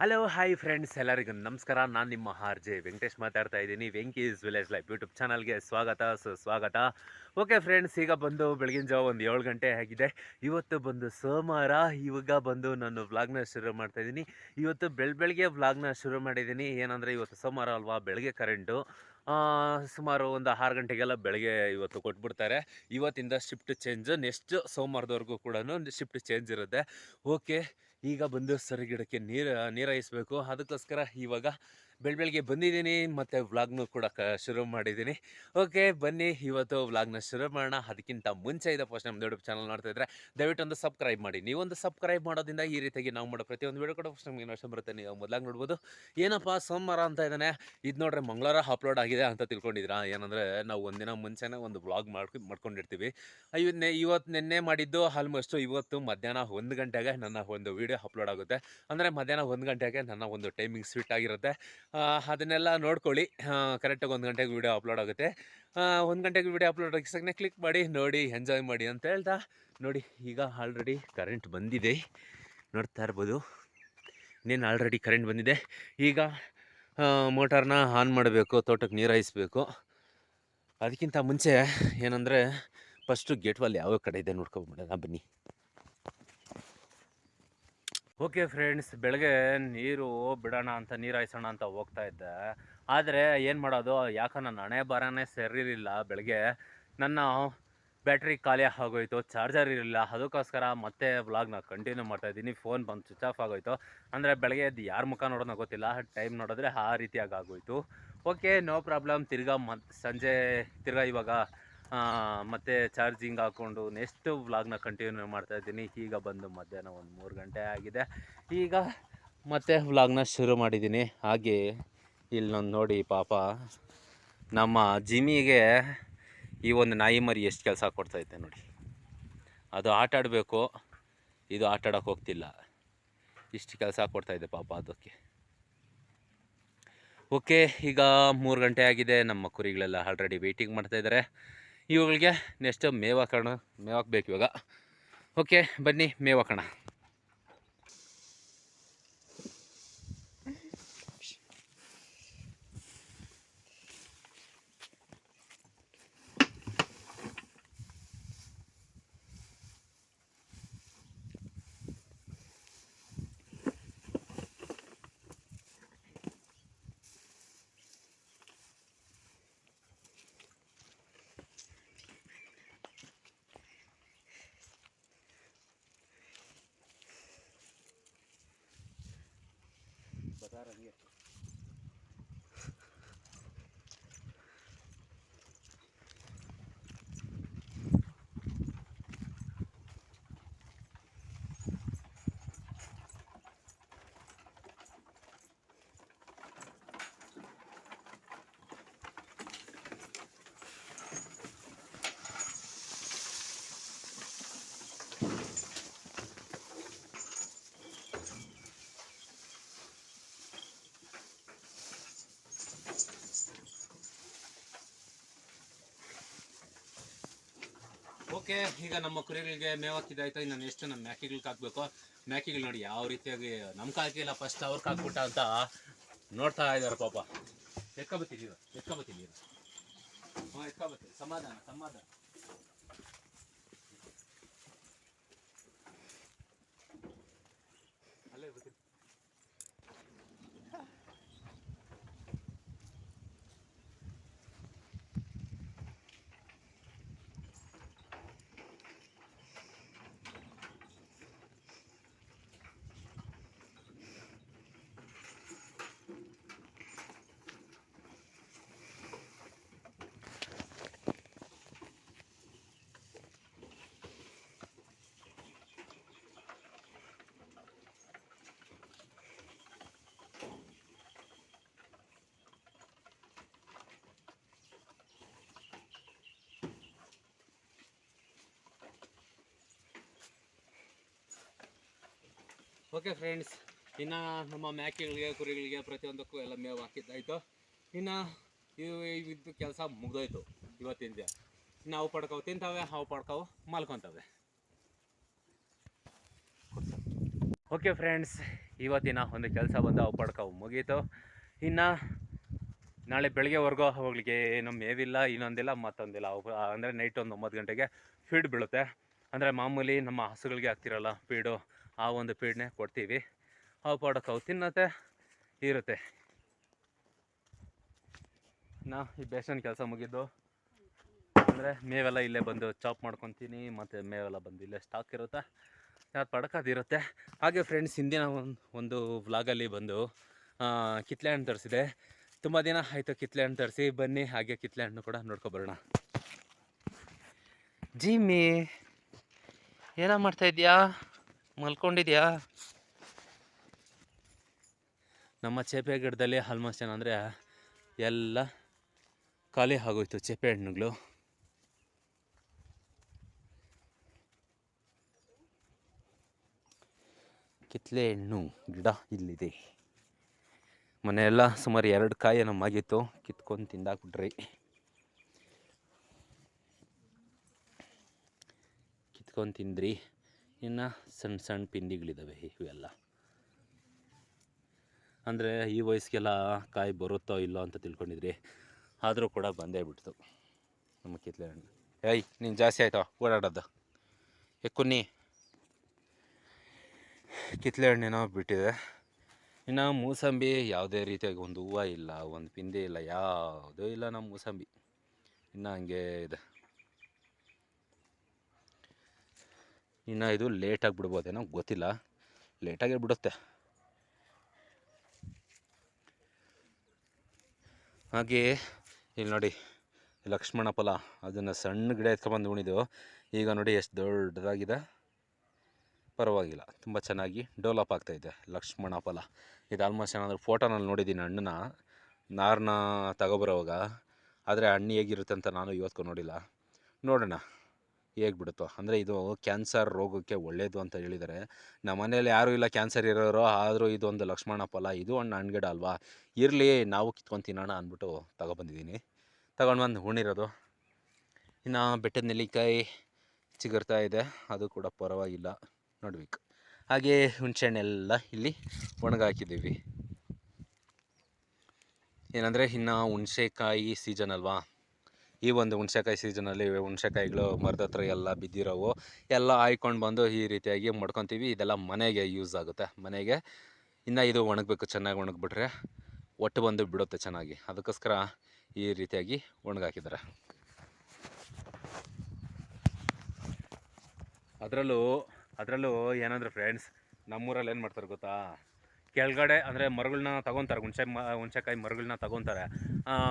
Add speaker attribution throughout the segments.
Speaker 1: Hello hi friends ಎಲ್ಲರಿಗೂ ನಮಸ್ಕಾರ. ನಾನು ನಿಮ್ಮ ಆರ್ ಜೆ ವೆಂಕಟೇಶ್ ಮಾತಾಡ್ತಾ ಇದ್ದೀನಿ. ವೆಂಕೀಸ್ ವಿಲೇಜ್ ಲೈಫ್ ಯೂಟ್ಯೂಬ್ ಚಾನಲ್ಗೆ ಸ್ವಾಗತ ಸುಸ್ವಾಗತ ಓಕೆ ಫ್ರೆಂಡ್ಸ್ ಈಗ ಬಂದು ಬೆಳಗಿನ ಜಾವ ಒಂದು ಏಳು ಗಂಟೆ ಆಗಿದೆ. ಇವತ್ತು ಬಂದು ಸೋಮವಾರ. ಇವಾಗ ಬಂದು ನಾನು ವ್ಲಾಗ್ನ ಶುರು ಮಾಡ್ತಾ ಇದ್ದೀನಿ. ಇವತ್ತು ಬೆಳ, ಬೆಳಗ್ಗೆ ವ್ಲಾಗ್ನ ಶುರು ಮಾಡಿದ್ದೀನಿ. ಏನಂದರೆ ಇವತ್ತು ಸೋಮವಾರ ಅಲ್ವಾ? ಬೆಳಗ್ಗೆ ಕರೆಂಟು ಸುಮಾರು ಒಂದು ಆರು ಗಂಟೆಗೆಲ್ಲ ಬೆಳಗ್ಗೆ ಇವತ್ತು ಕೊಟ್ಬಿಡ್ತಾರೆ. ಇವತ್ತಿಂದ ಶಿಫ್ಟ್ ಚೇಂಜ್ ನೆಕ್ಸ್ಟ್ ಸೋಮವಾರದವರೆಗೂ ಕೂಡ ಶಿಫ್ಟ್ ಚೇಂಜ್ ಇರುತ್ತೆ. ಓಕೆ ಈಗ ಬಂದು ಸರಿಗಿಡಕ್ಕೆ ನೀರು ನೀರಾಯಿಸ್ಬೇಕು. ಅದಕ್ಕೋಸ್ಕರ ಇವಾಗ ಬೆಳ ಬೆಳಗ್ಗೆ ಬಂದಿದ್ದೀನಿ ಮತ್ತು ವ್ಲಾಗ್ನು ಕೂಡ ಕ ಶುರು ಮಾಡಿದ್ದೀನಿ. ಓಕೆ, ಬನ್ನಿ ಇವತ್ತು ವ್ಲಾಗ್ನ ಶುರು ಮಾಡೋಣ. ಅದಕ್ಕಿಂತ ಮುಂಚೆ ಇದೆ ಫಸ್ಟ್ ನಮ್ಮ ಯೂಟ್ಯೂಬ್ ಚಾನಲ್ ನೋಡ್ತಾ ಇದ್ದರೆ ದಯವಿಟ್ಟು ಒಂದು ಸಬ್ಸ್ಕ್ರೈಬ್ ಮಾಡಿ. ನೀವೊಂದು ಸಬ್ಸ್ಕ್ರೈಬ್ ಮಾಡೋದ್ರಿಂದ ಈ ರೀತಿಯಾಗಿ ನಾವು ಮಾಡೋ ಪ್ರತಿಯೊಂದು ವೀಡಿಯೋ ಕೂಡ ಫಸ್ಟ್ ನಮಗೆ ನಷ್ಟ ಬರುತ್ತೆ. ನೀವು ಮೊದಲಾಗಿ ನೋಡ್ಬೋದು. ಏನಪ್ಪ ಸೋಮವಾರ ಅಂತ ಇದ್ದಾನೆ ಇದು ನೋಡ್ರೆ ಮಂಗಳವಾರ ಅಪ್ಲೋಡ್ ಆಗಿದೆ ಅಂತ ತಿಳ್ಕೊಂಡಿದ್ದೀರಾ? ಏನಂದರೆ ನಾವು ಒಂದಿನ ಮುಂಚೆನೇ ಒಂದು ವ್ಲಾಗ್ ಮಾಡ್ಕೊ, ಮಾಡ್ಕೊಂಡಿರ್ತೀವಿ. ಇವನ್ನೇ ಇವತ್ತು ನಿನ್ನೆ ಮಾಡಿದ್ದು ಆಲ್ಮೋಸ್ಟು ಇವತ್ತು ಮಧ್ಯಾಹ್ನ ಒಂದು ಗಂಟೆಗೆ ನನ್ನ ಒಂದು ವೀಡಿಯೋ ಅಪ್ಲೋಡ್ ಆಗುತ್ತೆ. ಅಂದರೆ ಮಧ್ಯಾಹ್ನ ಒಂದು ಗಂಟೆಗೆ ನನ್ನ ಒಂದು ಟೈಮಿಂಗ್ ಸ್ವೀಟ್ ಆಗಿರುತ್ತೆ. ಅದನ್ನೆಲ್ಲ ನೋಡ್ಕೊಳ್ಳಿ. ಕರೆಕ್ಟಾಗಿ ಒಂದು ಗಂಟೆಗೆ ವೀಡಿಯೋ ಅಪ್ಲೋಡ್ ಆಗುತ್ತೆ. ಒಂದು ಗಂಟೆಗೆ ವೀಡಿಯೋ ಅಪ್ಲೋಡ್ ಆಗಿಸಕ್ಕೆ ಕ್ಲಿಕ್ ಮಾಡಿ, ನೋಡಿ, ಎಂಜಾಯ್ ಮಾಡಿ ಅಂತ ಹೇಳ್ತಾ, ನೋಡಿ, ಈಗ ಆಲ್ರೆಡಿ ಕರೆಂಟ್ ಬಂದಿದೆ. ನೋಡ್ತಾ ಇರ್ಬೋದು. ಇನ್ನೇನು ಆಲ್ರೆಡಿ ಕರೆಂಟ್ ಬಂದಿದೆ. ಈಗ ಮೋಟಾರ್ನ ಆನ್ ಮಾಡಬೇಕು, ತೋಟಕ್ಕೆ ನೀರು ಹಾಯಿಸ್ಬೇಕು. ಅದಕ್ಕಿಂತ ಮುಂಚೆ ಏನಂದರೆ, ಫಸ್ಟು ಗೇಟ್ ವಾಲ್ ಯಾವ ಕಡೆ ಇದೆ ನೋಡ್ಕೊಂಬಿಡೋಣ ಬನ್ನಿ. ಓಕೆ ಫ್ರೆಂಡ್ಸ್, ಬೆಳಗ್ಗೆ ನೀರು ಬಿಡೋಣ ಅಂತ, ನೀರು ಹಾಯಿಸೋಣ ಅಂತ ಹೋಗ್ತಾ ಇದ್ದೆ. ಆದರೆ ಏನು ಮಾಡೋದು, ಯಾಕೋ ನನ್ನ ಹಣೆ ಬರನೇ ಸರಿಯಿರಲಿಲ್ಲ ಬೆಳಗ್ಗೆ ನನ್ನ ಬ್ಯಾಟ್ರಿ ಖಾಲಿ ಆಗೋಯ್ತು, ಚಾರ್ಜರ್ ಇರಲಿಲ್ಲ. ಅದಕ್ಕೋಸ್ಕರ ಮತ್ತೆ ವ್ಲಾಗ್ನ ಕಂಟಿನ್ಯೂ ಮಾಡ್ತಾ ಇದ್ದೀನಿ. ಫೋನ್ ಬಂದು ಸ್ವಿಚ್ ಆಫ್ ಆಗೋಯ್ತು. ಅಂದರೆ ಬೆಳಗ್ಗೆ ಅದು ಯಾರ ಮುಖ ನೋಡೋದು ಗೊತ್ತಿಲ್ಲ. ಟೈಮ್ ನೋಡಿದ್ರೆ ಆ ರೀತಿಯಾಗಿ ಆಗೋಯ್ತು. ಓಕೆ ನೋ ಪ್ರಾಬ್ಲಮ್ ತಿರ್ಗಾ ಮತ್ತೆ ಸಂಜೆ ತಿರ್ಗಾ ಇವಾಗ ಮತ್ತೆ ಚಾರ್ಜಿಂಗ್ ಹಾಕ್ಕೊಂಡು ನೆಕ್ಸ್ಟ್ ವ್ಲಾಗ್ನ ಕಂಟಿನ್ಯೂ ಮಾಡ್ತಾ ಇದ್ದೀನಿ. ಈಗ ಬಂದು ಮಧ್ಯಾಹ್ನ ಒಂದು ಮೂರು ಗಂಟೆ ಆಗಿದೆ. ಈಗ ಮತ್ತೆ ವ್ಲಾಗ್ನ ಶುರು ಮಾಡಿದ್ದೀನಿ. ಹಾಗೆ ಇಲ್ಲೊಂದು ನೋಡಿ ಪಾಪ ನಮ್ಮ ಜಿಮಿಗೆ ಈ ಒಂದು ನಾಯಿ ಮರಿ ಎಷ್ಟು ಕೆಲಸ ಕೊಡ್ತಾಯಿದೆ ನೋಡಿ. ಅದು ಆಟ ಆಡಬೇಕು. ಇದು ಆಟ ಆಡೋಕೆ ಹೋಗ್ತಿಲ್ಲ. ಇಷ್ಟು ಕೆಲಸ ಕೊಡ್ತಾಯಿದೆ ಪಾಪ ಅದಕ್ಕೆ. ಓಕೆ ಈಗ ಮೂರು ಗಂಟೆ ಆಗಿದೆ. ನಮ್ಮ ಕುರಿಗಳೆಲ್ಲ ಆಲ್ರೆಡಿ ವೆಯ್ಟಿಂಗ್ ಮಾಡ್ತಾ ಇದ್ದಾರೆ ಇವುಗಳಿಗೆ ನೆಕ್ಸ್ಟ್ ಮೇವು ಮೇವಾಕ್ಬೇಕು ಇವಾಗ. ಓಕೆ ಬನ್ನಿ ಮೇವು ಹಾಕೋಣ ಓಕೆ, ಈಗ ನಮ್ಮ ಕುರಿಗಳಿಗೆ ಮೇವಾಕಿದಾಯ್ತು ಇನ್ನು ಎಷ್ಟು ನಮ್ಮ ಮ್ಯಾಕಿಗಳಿಗೆ ಹಾಕ್ಬೇಕು ಮ್ಯಾಕಿಗಳು ನೋಡಿ, ಯಾವ ರೀತಿಯಾಗಿ ನಮ್ಗೆ ಕಾಕಿಲ್ಲ ಫಸ್ಟ್ ಅವ್ರಿಗೆ ಕಾಕ್ಬಿಟ್ಟ ಅಂತ ನೋಡ್ತಾ ಇದ್ದಾರೆ ಪಾಪ. ಎತ್ಕೊಬತ್ತೀನಿ ಎತ್ಕೊಬತ್ತೀನಿ ಹಾಂ ಎತ್ಕೊಬತ್ತೀನಿ ಸಮಾಧಾನ ಸಮಾಧಾನ. ಓಕೆ ಫ್ರೆಂಡ್ಸ್ ಇನ್ನು ನಮ್ಮ ಮ್ಯಾಕೆಗಳಿಗೆ, ಕುರಿಗಳಿಗೆ ಪ್ರತಿಯೊಂದಕ್ಕೂ ಎಲ್ಲ ಮೇವು ಹಾಕಿದ್ದಾಯಿತು. ಇನ್ನು ಇವು ಇವಿದ್ದು ಕೆಲಸ ಮುಗ್ದೋಯ್ತು ಇವತ್ತಿಂದ ಇನ್ನು ಅವು ಪಡ್ಕವು ತಿಂತಾವೆ ಅವು ಪಡ್ಕವು ಮಲ್ಕೊತಾವೆ. ಓಕೆ ಫ್ರೆಂಡ್ಸ್ ಇವತ್ತಿನ ಒಂದು ಕೆಲಸ ಬಂದು ಅವು ಪಡ್ಕವು ಮುಗೀತು. ಇನ್ನು ನಾಳೆ ಬೆಳಗ್ಗೆವರೆಗೂ ಅವುಗಳಿಗೆ ಏನು ಮೇವಿಲ್ಲ, ಇನ್ನೊಂದಿಲ್ಲ, ಮತ್ತೊಂದಿಲ್ಲ. ಅವು, ಅಂದರೆ ನೈಟ್ ಒಂದು ಒಂಬತ್ತು ಗಂಟೆಗೆ ಫೀಡ್ ಬೀಳುತ್ತೆ. ಅಂದರೆ ಮಾಮೂಲಿ ನಮ್ಮ ಹಸುಗಳಿಗೆ ಹಾಕ್ತಿರಲ್ಲ ಫೀಡು ಆ ಒಂದು ಫೀಡ್ನೇ ಕೊಡ್ತೀವಿ. ಅವು ಪಾಡಕ್ಕೆ ಅವು ತಿನ್ನತ್ತೆ ಇರುತ್ತೆ. ನಾ ಈ ಬೇಸನ್ ಕೆಲಸ ಮುಗಿದ್ದು. ಅಂದರೆ ಮೇವೆಲ್ಲ ಇಲ್ಲೇ ಬಂದು ಚಾಪ್ ಮಾಡ್ಕೊತೀನಿ ಮತ್ತು ಮೇವೆಲ್ಲ ಬಂದು ಇಲ್ಲೇ ಸ್ಟಾಕ್ ಇರುತ್ತೆ. ಅದು ಇರುತ್ತೆ. ಹಾಗೆ ಫ್ರೆಂಡ್ಸ್ ಹಿಂದಿನ ಒಂದು ಒಂದು ವ್ಲಾಗಲ್ಲಿ ಬಂದು ಆ, ಕಿತ್ಲೆ ಹಣ್ಣು ತರಿಸಿದೆ. ತುಂಬ ದಿನ ಆಯಿತು ಕಿತ್ಲೆ ಹಣ್ಣು ತರಿಸಿ. ಬನ್ನಿ ಹಾಗೆ ಕಿತ್ಲೆ ಹಣ್ಣು ಕೂಡ ನೋಡ್ಕೊಬರೋಣ. ಜಿಮ್ಮಿ ಏನ ಮಾಡ್ತಾ ಇದೆಯಾ ಮಲ್ಕೊಂಡಿದ್ಯಾ? ನಮ್ಮ ಚೇಪೆ ಗಿಡದಲ್ಲಿ ಆಲ್ಮೋಸ್ಟ್ ಏನಂದರೆ ಎಲ್ಲ ಖಾಲಿ ಆಗೋಯ್ತು ಚೇಪೆ ಹಣ್ಣುಗಳು. ಕಿತ್ಲೆ ಹಣ್ಣು, ಗಿಡ ಇಲ್ಲಿದೆ. ಮನೆಯೆಲ್ಲ ಸುಮಾರು ಎರಡು ಕಾಯಿ ನಮ್ಮಾಗಿತ್ತು ಕಿತ್ಕೊಂಡು ತಿಂದಾಕ್ಬಿಟ್ರಿ. ಕಿತ್ಕೊಂಡು ತಿಂದ್ರಿ. ಇನ್ನು ಸಣ್ಣ ಸಣ್ಣ ಪಿಂಡಿಗಳಿದ್ದಾವೆ ಇವೆಲ್ಲ. ಅಂದರೆ ಈ ವಯಸ್ಸಿಗೆಲ್ಲ ಕಾಯಿ ಬರುತ್ತೋ ಇಲ್ಲೋ ಅಂತ ತಿಳ್ಕೊಂಡಿದ್ರಿ, ಆದರೂ ಕೂಡ ಬಂದೇ ಬಿಡ್ತು. ನಮ್ಮ ಕಿತ್ಲೆ ಹಣ್ಣು ಏಯ್, ನೀನು ಜಾಸ್ತಿ ಆಯ್ತಾ? ಓಡಾಡೋದು. ಕುನ್ನಿ. ಕಿತ್ಲೆ ಹಣ್ಣೇನೋ ಬಿಟ್ಟಿದೆ. ಇನ್ನು ಮೂಸಂಬಿ ಯಾವುದೇ ರೀತಿಯಾಗಿ ಒಂದು ಹೂವು ಇಲ್ಲ, ಒಂದು ಪಿಂದೆ ಇಲ್ಲ, ಯಾವುದೂ ಇಲ್ಲ ನಮ್ಮ ಮೂಸಂಬಿ. ಇನ್ನು ಹಂಗೆ ಇದೆ. ಇನ್ನು ಇದು ಲೇಟಾಗಿ ಬಿಡ್ಬೋದೇನೋ ಗೊತ್ತಿಲ್ಲ. ಲೇಟಾಗೇ ಬಿಡುತ್ತೆ ಹಾಗೆ ಇಲ್ಲಿ ನೋಡಿ, ಲಕ್ಷ್ಮಣ ಫಲ, ಅದನ್ನು ಸಣ್ಣ ಗಿಡ ಎತ್ಕೊಂಡ್ಬಂದು ಉಣಿದು, ಈಗ ನೋಡಿ ಎಷ್ಟು ದೊಡ್ಡದಾಗಿದೆ. ಪರವಾಗಿಲ್ಲ, ತುಂಬ ಚೆನ್ನಾಗಿ ಡೆವಲಪ್ ಆಗ್ತಾಯಿದೆ ಲಕ್ಷ್ಮಣ ಫಲ. ಇದು ಆಲ್ಮೋಸ್ಟ್ ಏನಾದರೂ ಫೋಟೋನಲ್ಲಿ ನೋಡಿದ್ದೀನಿ ಹಣ್ಣನ್ನ. ನಾರನ್ನ ತಗೊಬರೋವಾಗ, ಆದರೆ ಹಣ್ಣು ಹೇಗಿರುತ್ತೆ ಅಂತ ನಾನು ಇವತ್ತು ನೋಡಿಲ್ಲ. ನೋಡೋಣ. ಹೇಗೆ ಬಿಡುತ್ತೋ ಅಂದರೆ ಇದು ಕ್ಯಾನ್ಸರ್ ರೋಗಕ್ಕೆ ಒಳ್ಳೆಯದು ಅಂತ ಹೇಳಿದರೆ, ನಮ್ಮ ಮನೇಲಿ ಯಾರೂ ಇಲ್ಲ ಕ್ಯಾನ್ಸರ್ ಇರೋರು, ಆದರೂ ಇದೊಂದು ಲಕ್ಷ್ಮಣ ಫಲ, ಇದು ಹಣ್ಣು ಹಣ್ಗಿಡ ಅಲ್ವಾ? ಇರಲಿ, ನಾವು ಕಿತ್ಕೊಂಡು ತಿನ್ನೋಣ ಅಂದ್ಬಿಟ್ಟು ತಗೊಬಂದಿದ್ದೀನಿ ತಗೊಂಡು ಬಂದು ಉಣಿರೋದು ಇನ್ನು ಬೆಟ್ಟದ ನೆಲ್ಲಿಕಾಯಿ ಚಿಗುರ್ತಾ ಇದೆ, ಅದು ಕೂಡ ಪರವಾಗಿಲ್ಲ. ನೋಡ್ಬೇಕು. ಹಾಗೆ ಹುಣಸೆಹಣ್ಣೆಲ್ಲ ಇಲ್ಲಿ ಒಣಗಾಕಿದ್ದೀವಿ. ಏನಂದರೆ ಇನ್ನು ಹುಣಸೆಕಾಯಿ ಸೀಸನ್ ಅಲ್ವಾ? ಈ ಒಂದು ಹುಣಸೆಕಾಯಿ ಸೀಸನಲ್ಲಿ ಹುಣಸೆಕಾಯಿಗಳು ಮರದ ಹತ್ರ ಎಲ್ಲ ಬಿದ್ದಿರೋವು, ಎಲ್ಲ ಆಯ್ಕೊಂಡು ಬಂದು ಈ ರೀತಿಯಾಗಿ ಮಡ್ಕೊತೀವಿ. ಇದೆಲ್ಲ ಮನೆಗೆ ಯೂಸ್ ಆಗುತ್ತೆ. ಮನೆಗೆ ಇನ್ನು ಇದು ಒಣಗಬೇಕು, ಚೆನ್ನಾಗಿ ಒಣಗಿಬಿಟ್ರೆ ಒಟ್ಟು ಬಂದು ಬಿಡುತ್ತೆ ಚೆನ್ನಾಗಿ. ಅದಕ್ಕೋಸ್ಕರ ಈ ರೀತಿಯಾಗಿ ಒಣಗಾಕಿದ್ದಾರೆ. ಅದರಲ್ಲೂ ಅದರಲ್ಲೂ ಏನಂದ್ರೆ ಫ್ರೆಂಡ್ಸ್ ನಮ್ಮೂರಲ್ಲಿ ಏನು ಮಾಡ್ತಾರೆ ಗೊತ್ತಾ? ಕೆಳಗಡೆ ಅಂದರೆ ಮರಗಳನ್ನ ತಗೊತಾರೆ. ಹುಣಸೆ ಮ, ಹುಣಸೆಕಾಯಿ ಮರಗಳನ್ನ ತಗೊತಾರೆ.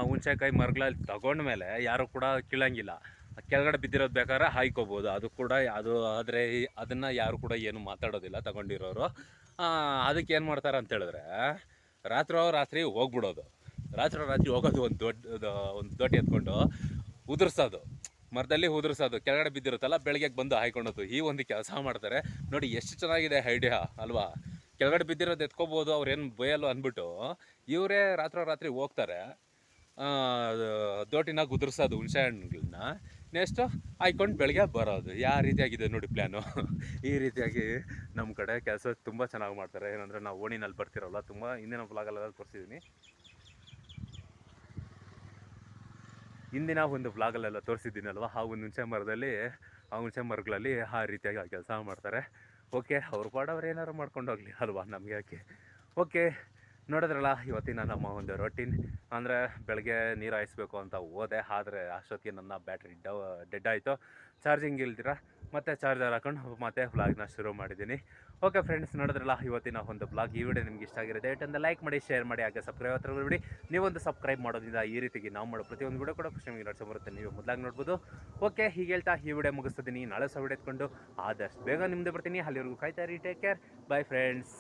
Speaker 1: ಹುಣಸೆಕಾಯಿ ಮರಗಳಲ್ಲಿ ತಗೊಂಡ್ಮೇಲೆ ಯಾರು ಕೂಡ ಕೀಳಂಗಿಲ್ಲ. ಕೆಳಗಡೆ ಬಿದ್ದಿರೋದು ಬೇಕಾದ್ರೆ ಹಾಯ್ಕೋಬೋದು. ಅದು ಕೂಡ ಅದು ಆದರೆ ಅದನ್ನು ಯಾರು ಕೂಡ ಏನು ಮಾತಾಡೋದಿಲ್ಲ ತಗೊಂಡಿರೋರು. ಅದಕ್ಕೆ ಏನು ಮಾಡ್ತಾರೆ ಅಂತ ಹೇಳಿದ್ರೆ ರಾತ್ರೋ ರಾತ್ರಿ ಹೋಗ್ಬಿಡೋದು. ರಾತ್ರೋ ರಾತ್ರಿ ಹೋಗೋದು ಒಂದು ದೊಡ್ಡ ಒಂದು ದೊಡ್ಡ ಎತ್ಕೊಂಡು ಉದುರ್ಸೋದು. ಮರದಲ್ಲಿ ಉದುರ್ಸೋದು. ಕೆಳಗಡೆ ಬಿದ್ದಿರುತ್ತಲ್ಲ ಬೆಳಗ್ಗೆ ಬಂದು ಹಾಯ್ಕೊಂಡೋದು ಈ ಒಂದು ಕೆಲಸ ಮಾಡ್ತಾರೆ. ನೋಡಿ, ಎಷ್ಟು ಚೆನ್ನಾಗಿದೆ ಐಡಿಯಾ ಅಲ್ವಾ? ಕೆಳಗಡೆ ಬಿದ್ದಿರೋದು ಎತ್ಕೋಬೋದು ಅವ್ರೇನು ಬಯಲು ಅಂದ್ಬಿಟ್ಟು ಇವರೇ ರಾತ್ರಿ ರಾತ್ರಿ ಹೋಗ್ತಾರೆ. ದೋಟಿನ ಗುದ್ರಿಸೋದು ಹುಣಸೆ ಹಣ್ಣುಗಳನ್ನ ನೆಕ್ಸ್ಟು ಹಾಯ್ಕೊಂಡು ಬೆಳಗ್ಗೆ ಬರೋದು. ಯಾವ ರೀತಿಯಾಗಿದೆ ನೋಡಿ ಪ್ಲ್ಯಾನು ಈ ರೀತಿಯಾಗಿ ನಮ್ಮ ಕಡೆ ಕೆಲಸ ತುಂಬ ಚೆನ್ನಾಗಿ ಮಾಡ್ತಾರೆ. ಏನಂದರೆ ನಾವು ಓಣಿನಲ್ಲಿ ಬರ್ತಿರಲ್ಲ, ತುಂಬ ಹಿಂದಿನ ಬ್ಲಾಗಲ್ಲೆಲ್ಲ ತೋರಿಸಿದ್ದೀನಿ ಹಿಂದಿನ ಒಂದು ಬ್ಲಾಗಲ್ಲೆಲ್ಲ ತೋರಿಸಿದ್ದೀನಲ್ವ? ಆ ಒಂದು ಹುಣಸೆ ಮರದಲ್ಲಿ, ಆ ಹುಣಸೆ ಮರಗಳಲ್ಲಿ ಆ ರೀತಿಯಾಗಿ ಆ ಕೆಲಸ ಮಾಡ್ತಾರೆ. ಓಕೆ, ಅವ್ರ ಪಾಡವ್ರು ಏನಾರು ಮಾಡ್ಕೊಂಡು ಹೋಗ್ಲಿ, ಅಲ್ವಾ? ನಮಗೆ ಯಾಕೆ? ಓಕೆ, ನೋಡಿದ್ರಲ್ಲ, ಇವತ್ತಿನ ನಮ್ಮ ಒಂದು ರೊಟೀನ್ ಅಂದರೆ ಬೆಳಗ್ಗೆ ನೀರು ಹಾಯಿಸ್ಬೇಕು ಅಂತ ಹೋದೆ, ಆದರೆ ಅಷ್ಟೊತ್ತಿಗೆ ನನ್ನ ಬ್ಯಾಟ್ರಿ ಡೆಡ್ ಆಯಿತು. ಚಾರ್ಜಿಂಗ್ ಇಲ್ದಿರ? ಮತ್ತೆ ಚಾರ್ಜರ್ ಹಾಕೊಂಡು ಮತ್ತೆ ಬ್ಲಾಗ್ನ ಶುರು ಮಾಡಿದ್ದೀನಿ. ಓಕೆ ಫ್ರೆಂಡ್ಸ್ ನೋಡಿದ್ರಲ್ಲ, ಇವತ್ತಿನ ಒಂದು ಬ್ಲಾಗ್ ಈ ವಿಡಿಯೋ ನಿಮ್ಗೆ ಇಷ್ಟ ಆಗಿರುತ್ತೆ ದಯವಿಟ್ಟು ಲೈಕ್ ಮಾಡಿ ಶೇರ್ ಮಾಡಿ, ಹಾಗೆ ಸಬ್ಸ್ಕ್ರೈಬ್ ಹತ್ರ ಬಿಡಿ ನೀವೊಂದು ಸಬ್ಸ್ಕ್ರೈಬ್ ಮಾಡೋದ್ರಿಂದ ಈ ರೀತಿಗೆ ನಾವು ಮಾಡೋ ಪ್ರತಿಯೊಂದು ವಿಡಿಯೋ ಕೂಡ ಖುಷಿ ನಿಮಗೆ ನಡ್ಸೋ ಬರುತ್ತೆ. ನೀವು ಮೊದಲಾಗಿ ನೋಡ್ಬೋದು. ಓಕೆ ಹೀಗೆ ಹೇಳ್ತಾ ಈ ವಿಡಿಯೋ ಮುಗಿಸ್ತಿದ್ದೀನಿ. ನಾಳೆ ಸಹ ವಿಡಿಯೋ ಎತ್ಕೊಂಡು ಆದಷ್ಟು ಬೇಗ ನಿಮ್ಮದೇ ಬರ್ತೀನಿ. ಅಲ್ಲಿವರೆಗೂ ಕಾಯ್ತಾ ಇರಿ ಟೇಕ್ ಕೇರ್ ಬೈ ಫ್ರೆಂಡ್ಸ್